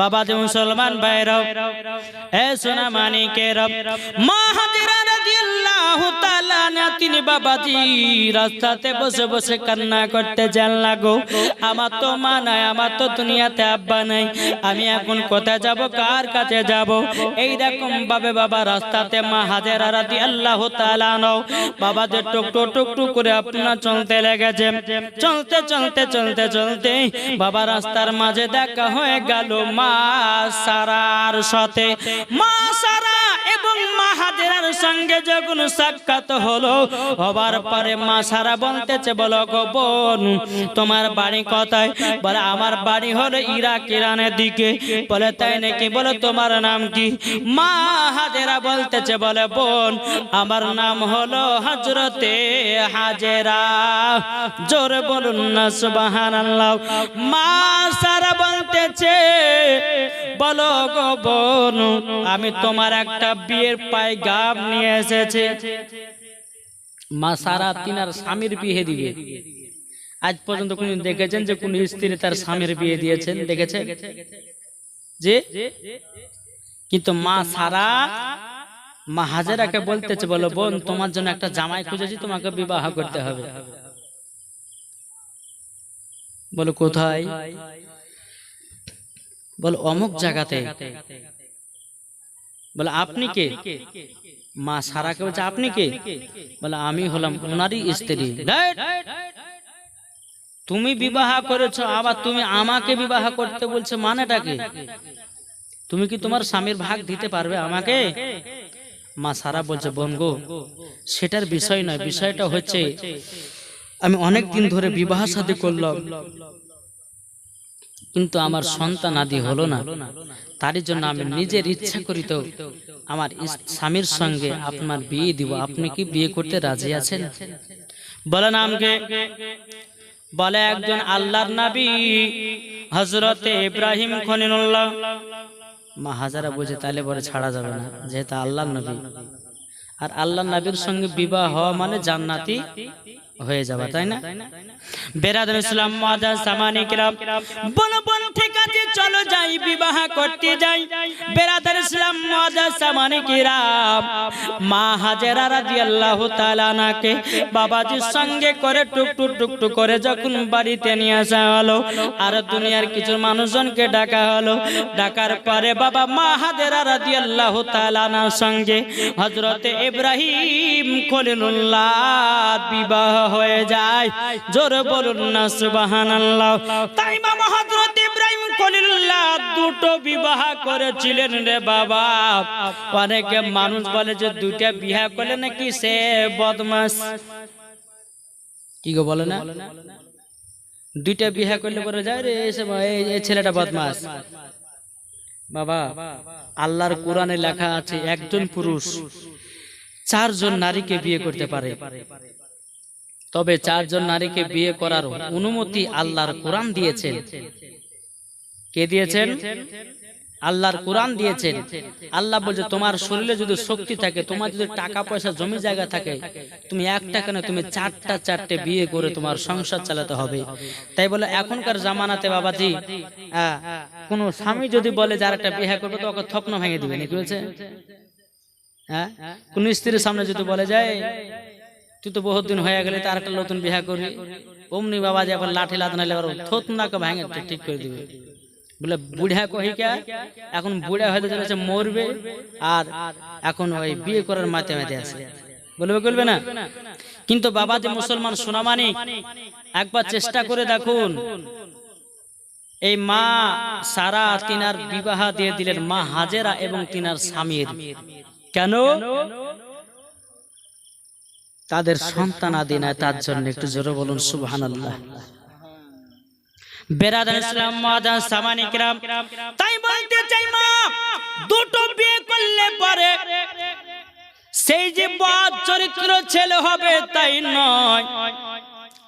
বাবা যে মুসলমান বাইরাও এ সোনা মানিকের মা হাজিরা রাদিয়াল্লাহু তাআলা তিনি বাবাজি রাস্তাতে বসে বসে কান্না করতে যান লাগো। আমার তো মা নাই, আমার তো দুনিয়াতে আব্বা নাই। আমি এখন কোথায় যাব, কার কাছে যাব? এই রকম ভাবে বাবা রাস্তাতে মা হাজেরা রাদিয়াল্লাহু তাআলা নাও। বাবা যে টুক টুক টুক টুক করে আপনার চলতে লেগেছে। চলতে চলতে চলতে চলতে বাবা রাস্তার মাঝে দেখা হয়ে গেল। মা সারার সাথে মা সারা এবং মা হাজেরার সঙ্গে যখন সাক্ষাৎ হলো, হবার পরে মা সারা বলতেছে, বলো গো তোমার বাড়ি কোথায়? বলে, আমার বাড়ি হলো ইরাক, ইরানের দিকে। বলে, তাই নাকি? বলে, তোমার নাম কি? মা হাজেরা বলতেছে, বলে, বোন, আমার নাম হলো হজরতে হাজেরা। জোরে বলুন না, সুবহানাল্লাহ। মা সারা বলতেছে বলো গো বোন, আমি তোমার একটা বিয়ের পায় গাব নিয়ে এসেছে। মা সারা তিনার স্বামীর বিয়ে দিবে আজ পর্যন্ত কোন দেখেছেন যে কোন স্ত্রী তার স্বামীর বিয়ে দিয়েছেন? দেখেছেন যে? কিন্তু মা সারা মা হাজারাকে বলতেছে, বলো বোন, তোমার জন্য একটা জামাই খুঁজেছি, তোমাকে বিবাহ করতে হবে। বলো, কোথায়? বলো অমুক জায়গাতে। বলে আপনি কে? মা সারাকে বলছে আপনি কে? বলে আমি হলাম ওনারই স্ত্রী। তুমি বিবাহ করেছ আবার তুমি আমাকে বিবাহ করতে বলছো মানেটা কি? তুমি কি তোমার স্বামীর ভাগ দিতে পারবে আমাকে? মা সারা বলছে বোন গো সেটার বিষয় নয় বিষয়টা হচ্ছে আমি অনেক দিন ধরে বিবাহ সাথে করলাম। কিন্তু আমার সন্তান আদি হলো না। তারই জন্য আমি নিজের ইচ্ছা করিত আমার স্বামীর সঙ্গে আপনার বিয়ে দিব। আপনি কি বিয়ে করতে রাজি আছেন? বলে নামকে বলে একজন আল্লাহর নবী হজরতে ইব্রাহিম খলিলুল্লাহ মা হাজারা বুঝে তাহলে বলে ছাড়া যাবে না যেহেতু আল্লাহর নবী। আর আল্লাহর নবীর সঙ্গে বিবাহ হওয়া মানে জান্নাতি। হয়ে যাবে তাই না? বেরাদুল ইসলাম মাদা সামানিকরা বন বন ঠিক আছে চলো যাই বিবাহ করতে যাই। বেরাদুল ইসলাম মাদা সামানিকরা মা হাজেরা রাদিয়াল্লাহু তাআলা নাকে বাবাজির সঙ্গে করে টুক টুক টুক টুক করে যখন বাড়িতে নিয়ে আসা হলো আর দুনিয়ার কিছু মানুষজনকে ডাকা হলো। ডাকার পরে বাবা মা হাজেরা রাদিয়াল্লাহু তাআলা নার সঙ্গে হযরতে ইব্রাহিম খলিলুল্লাহ বিবাহ হয়ে যায়। জোরে বলুন না, সুবহানাল্লাহ। তাই ইব্রাহিম দুটো বিবাহ করেছিলেন রে বাবা। মানুষ বলে যে বিবাহ করলে নাকি সে বদমাস। কি গো বলে না? দুইটা বিবাহ করলে পরে যায় রে এই ছেলেটা বদমাস। বাবা, আল্লাহর কোরআনে লেখা আছে, একজন পুরুষ, চারজন নারীকে বিয়ে করতে পারে। তবে চারজন নারীকে বিয়ে করার অনুমতি আল্লাহর কোরআন দিয়েছেন। কে দিয়েছেন? আল্লাহর কোরআন দিয়েছেন। আল্লাহ বলছে তোমার শরীরে যদি শক্তি থাকে তোমার যদি টাকা পয়সা জমি জায়গা থাকে তুমি একটা কেন তুমি চারটা চারটে বিয়ে করে তোমার সংসার চালাতে হবে। তাই বলে এখনকার জামানাতে বাবাজি আহ, কোন স্বামী যদি বলে যার একটা বিয়ে করবে তো ওকে থপ্ন ভেঙে দিবে নাকি বলছে? হ্যাঁ? কোন স্ত্রীর সামনে যদি বলে যায় তুই তো বহুত দিন হয়ে গেলে, তার একটা নতুন বিয়ে করবি। অমনি বাবা যে এখন লাঠি লাদ নাইলে আবার থোত নাকে ভাঙে ঠিক করে দিবে। বলে, বুড়া কহিকা এখন বুড়া হয়তো চলেছে, মরবে, আর এখন ওই বিয়ে করার মাতে মাতে আছে। বলবে বলবে না? কিন্তু বাবা যে মুসলমান সোনামানি একবার চেষ্টা করে দেখুন। এই মা সারা তিনার বিবাহ দিয়ে দিলেন, মা হাজেরা এবং তিনার স্বামীর। কেন? তাদের সন্তান আদি নাই তার জন্য একটু জোরে বলুন সুবহানাল্লাহ। বেরাদার ইসলাম মাদান সামানিকরাম তাই বলতে চাই মা দুটো বিয়ে করলে পরে সেই যে বদ চরিত্র ছেলে হবে তাই নয়।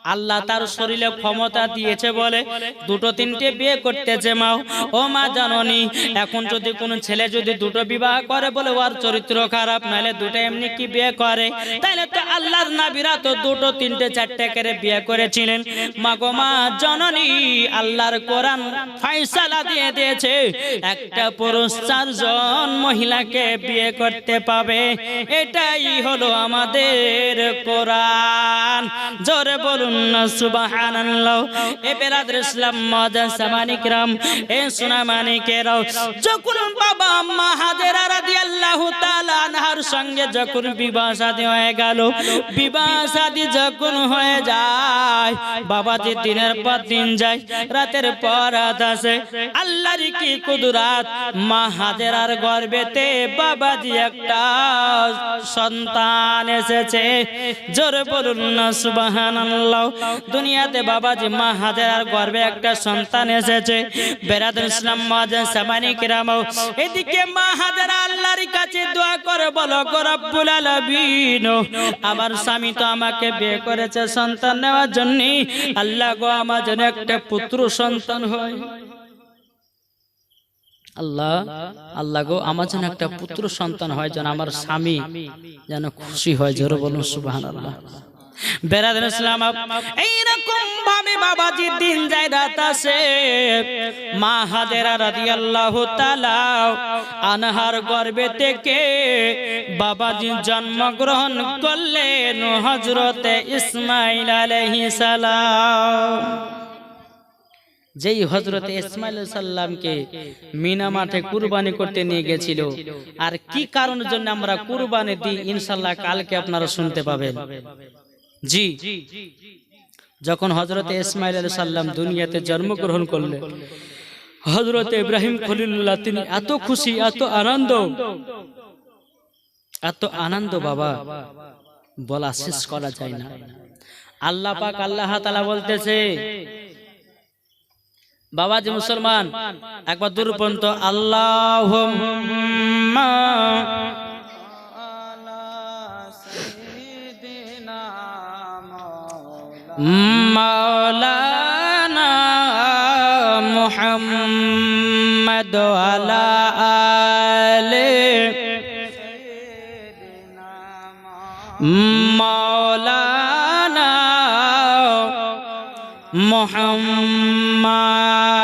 আল্লাহ তার শরীরে ক্ষমতা দিয়েছে বলে দুটো তিনটে বিয়ে করতেছে মাও ও মা জাননি এখন যদি কোনো ছেলে যদি দুটো বিবাহ করে বলে ওর চরিত্র খারাপ নাহলে দুটো এমনি কি বিয়ে করে? তাহলে তো আল্লাহর নাবিরা তো দুটো তিনটে চারটে করে বিয়ে করেছিলেন। মা গো মা জননী আল্লাহর কোরআন ফাইসালা দিয়ে দিয়েছে। একটা পুরুষ চারজন মহিলাকে বিয়ে করতে পাবে। এটাই হলো আমাদের কোরআন। জোরে বলুন না সুবহানাল্লাহ। এ বেরাদর ইসলাম যখন বাবা সঙ্গে যখন বিবাহ হয়ে বিবাহ যখন হয়ে যায়, বাবাজি দিনের পর দিন যায়, রাতের পর রাত আসে। আল্লাহর কি কুদরাত? মা হাজেরার গর্ভেতে বাবাজি একটা সন্তান এসেছে। জোরে বলুন না সুবহানাল্লাহ। দুনিয়াতে বাবা বাবাজি মা হাজেরার গর্বে একটা সন্তান এসেছে। বেরাদুল ইসলাম মাজান সামানি কিরাম এদিকে মা হাজেরা আল্লাহর কাছে দোয়া করে, বলো রব্বুল আলামিন। আমার স্বামী তো আমাকে বিয়ে করেছে সন্তান নেওয়ার জন্য। আল্লাহ গো আমার জন্য একটা পুত্র সন্তান হয়। আল্লাহ আল্লাহ গো আমার যেন একটা পুত্র সন্তান হয় যেন আমার স্বামী যেন খুশি হয়। জোরে বলুন সুবাহান আল্লাহ বেড়াদের ইসলাম এইরকম ভাবে বাবাজি দিন যায় মা হাজেরা আনহার থেকে বাবাজি জন্মগ্রহণ করলেন হযরতে ইসমাইল আলাইহিস যেই হজরত ইসমাইল সাল্লামকে মিনা মাঠে কুরবানি করতে নিয়ে গেছিল। আর কি কারণের জন্য আমরা কুরবানি দিই? ইনশাল্লাহ কালকে আপনারা শুনতে পাবেন। জি। যখন হজরত ইসমাইল আলু সাল্লাম দুনিয়াতে জন্মগ্রহণ করলেন। হজরত ইব্রাহিম খলিল্লাহ তিনি এত খুশি এত আনন্দ। এত আনন্দ বাবা। বলা শেষ করা যায় না। আল্লাহ পাক আল্লাহ তালা বলতেছে বাবা যে মুসলমান একবার দূর পর্যন্ত আল্লাহ মাওলানা মোহাম্মদ আলে মৌলানা মোহাম্মদ